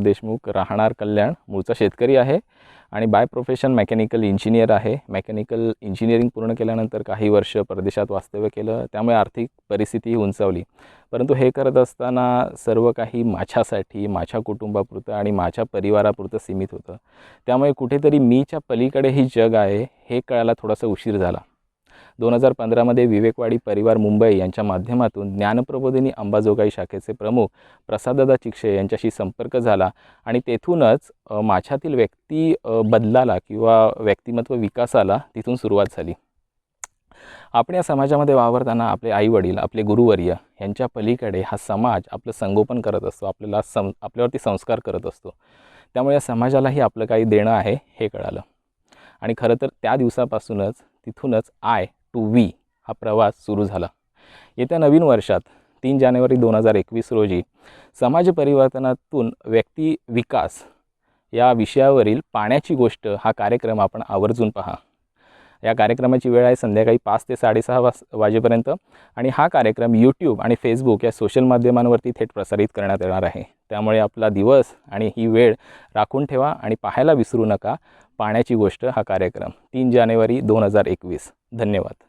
देशमुख राहणार कल्याण मूळचा शेतकरी आहे आणि बाय प्रोफेशन मेकॅनिकल इंजिनियर आहे. मेकॅनिकल इंजिनिअरिंग पूर्ण केल्यानंतर काही वर्ष परदेशात वास्तव्य केलं. त्यामुळे आर्थिक परिस्थितीही उंचावली. परंतु हे करत असताना सर्व काही माझ्यासाठी माझ्या कुटुंबापुरतं आणि माझ्या परिवारापुरतं सीमित होतं. त्यामुळे कुठेतरी मीच्या पलीकडे ही जग आहे हे कळायला थोडासा उशीर झाला. दोन हजार पंधरामध्ये विवेकवाडी परिवार मुंबई यांच्या माध्यमातून ज्ञानप्रबोधिनी अंबाजोगाई शाखेचे प्रमुख प्रसाददा चिक्षे यांच्याशी संपर्क झाला आणि तेथूनच माझ्यातील व्यक्ती बदलाला किंवा व्यक्तिमत्व विकासाला तिथून सुरुवात झाली. आपण या समाजामध्ये वावरताना आपले आईवडील आपले गुरुवर्य यांच्या पलीकडे हा समाज आपलं संगोपन करत असतो आपल्याला सं आपल्यावरती संस्कार करत असतो. त्यामुळे या समाजालाही आपलं काही देणं आहे हे कळालं. आणि खरं तर त्या दिवसापासूनच तिथूनच आय टू वी हा प्रवास सुरू झाला. येत्या नवीन वर्षात तीन जानेवारी दोन हजार एकवीस रोजी समाज परिवर्तनातून व्यक्ती विकास या विषयावरील पाण्याची गोष्ट हा कार्यक्रम आपण आवर्जून पहा. या कार्यक्रमाची वेळ आहे संध्याकाळी पाच ते साडेसहा वाज वाजेपर्यंत आणि हा कार्यक्रम यूट्यूब आणि फेसबुक या सोशल माध्यमांवरती थेट प्रसारित करण्यात येणार आहे. त्यामुळे आपला दिवस आणि ही वेळ राखून ठेवा आणि पाहायला विसरू नका पाण्याची गोष्ट हा कार्यक्रम. तीन जानेवारी दोन हजार एकवीस. धन्यवाद.